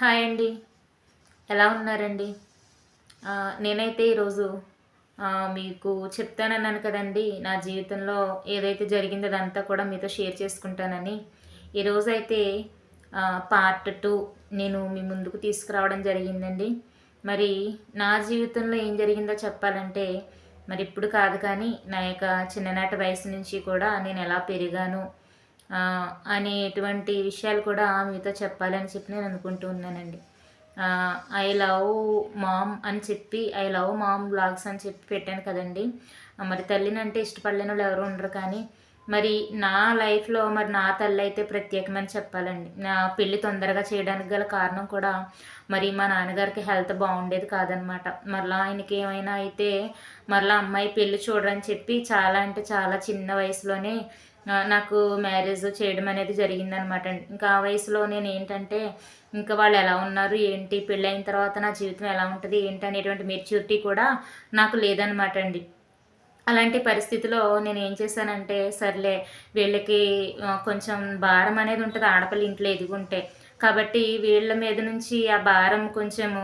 Hi అండి. ఎలా ఉన్నారండి? నేనైతే ఈరోజు మీకు చెప్తానన్నాను కదండి నా జీవితంలో ఏదైతే జరిగిందో అదంతా కూడా మీతో షేర్ చేసుకుంటానని. ఈరోజైతే పార్ట్ టూ నేను మీ ముందుకు తీసుకురావడం జరిగిందండి. మరి నా జీవితంలో ఏం జరిగిందో చెప్పాలంటే మరి ఇప్పుడు కాదు కానీ నా యొక్క చిన్ననాటి వయసు నుంచి కూడా నేను ఎలా పెరిగాను అనేటువంటి విషయాలు కూడా మీతో చెప్పాలని చెప్పి నేను అనుకుంటూ ఉన్నానండి. ఐ లవ్ మామ్ అని చెప్పి ఐ లవ్ మామ్ బ్లాగ్స్ అని చెప్పి పెట్టాను కదండి. మరి తల్లిని అంటే ఇష్టపడలేని వాళ్ళు ఎవరు ఉండరు కానీ మరి నా లైఫ్లో మరి నా తల్లి అయితే ప్రత్యేకమని చెప్పాలండి. నా పెళ్ళి తొందరగా చేయడానికి గల కారణం కూడా మరి మా నాన్నగారికి హెల్త్ బాగుండేది కాదనమాట. మరలా ఆయనకి ఏమైనా అయితే మరలా అమ్మాయి పెళ్ళి చూడరని చెప్పి చాలా అంటే చాలా చిన్న వయసులోనే నాకు మ్యారేజ్ చేయడం అనేది జరిగిందనమాట. ఇంకా ఆ వయసులో నేను ఏంటంటే ఇంకా వాళ్ళు ఎలా ఉన్నారు ఏంటి పెళ్ళైన తర్వాత నా జీవితం ఎలా ఉంటుంది ఏంటి అనేటువంటి మెచ్యూరిటీ కూడా నాకు లేదనమాట అండి. అలాంటి పరిస్థితిలో నేను ఏం చేశానంటే సర్లే వీళ్ళకి కొంచెం భారం అనేది ఉంటుంది ఆడపిల్ల ఇంట్లో ఎదుగుంటే. కాబట్టి వీళ్ళ మీద నుంచి ఆ భారం కొంచెము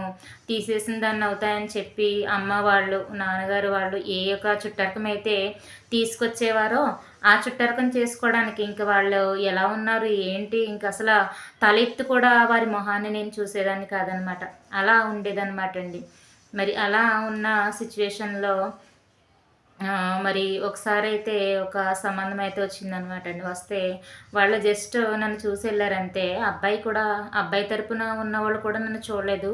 తీసేసిన దాన్ని అవుతాయని చెప్పి అమ్మ వాళ్ళు నాన్నగారు వాళ్ళు ఏ యొక్క చుట్టరకం అయితే తీసుకొచ్చేవారో ఆ చుట్టరకం చేసుకోవడానికి ఇంక వాళ్ళు ఎలా ఉన్నారు ఏంటి ఇంక అసలు తలెత్తు కూడా వారి మొహాన్ని నేను చూసేదాన్ని కాదనమాట. అలా ఉండేదన్నమాట అండి మరి అలా ఉన్న సిచ్యువేషన్లో మరి ఒకసారి అయితే ఒక సంబంధం అయితే వచ్చిందనమాట అండి వస్తే వాళ్ళు జస్ట్ నన్ను చూసి వెళ్ళారంతే అబ్బాయి కూడా అబ్బాయి తరపున ఉన్న వాళ్ళు కూడా నన్ను చూడలేదు.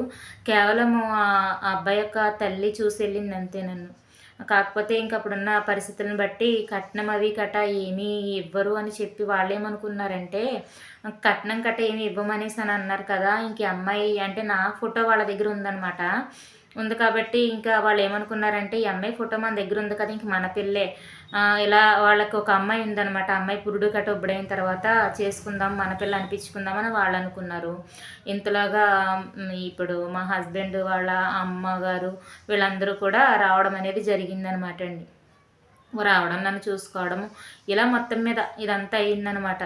కేవలం ఆ అబ్బాయి యొక్క తల్లి చూసి వెళ్ళింది అంతే నన్ను. కాకపోతే ఇంక అప్పుడున్న పరిస్థితులను బట్టి కట్నం అవి కట ఏమీ ఇవ్వరు అని చెప్పి వాళ్ళు ఏమనుకున్నారంటే కట్నం కట్ట ఏమి ఇవ్వమనేసి అని అన్నారు కదా ఇంక అమ్మాయి అంటే నా ఫోటో వాళ్ళ దగ్గర ఉందన్నమాట ఉంది కాబట్టి ఇంకా వాళ్ళు ఏమనుకున్నారంటే ఈ అమ్మాయి ఫోటో మన దగ్గర ఉంది కదా ఇంక మన పిల్లే ఇలా వాళ్ళకి ఒక అమ్మాయి ఉందనమాట అమ్మాయి పురుడు కట్ట ఒబ్బడైన తర్వాత చేసుకుందాం మన పిల్ల అనిపించుకుందామని వాళ్ళు అనుకున్నారు. ఇంతలాగా ఇప్పుడు మా హస్బెండ్ వాళ్ళ అమ్మగారు వీళ్ళందరూ కూడా రావడం అనేది జరిగిందనమాట అండి. రావడం నన్ను చూసుకోవడం ఇలా మొత్తం మీద ఇదంతా అయిందనమాట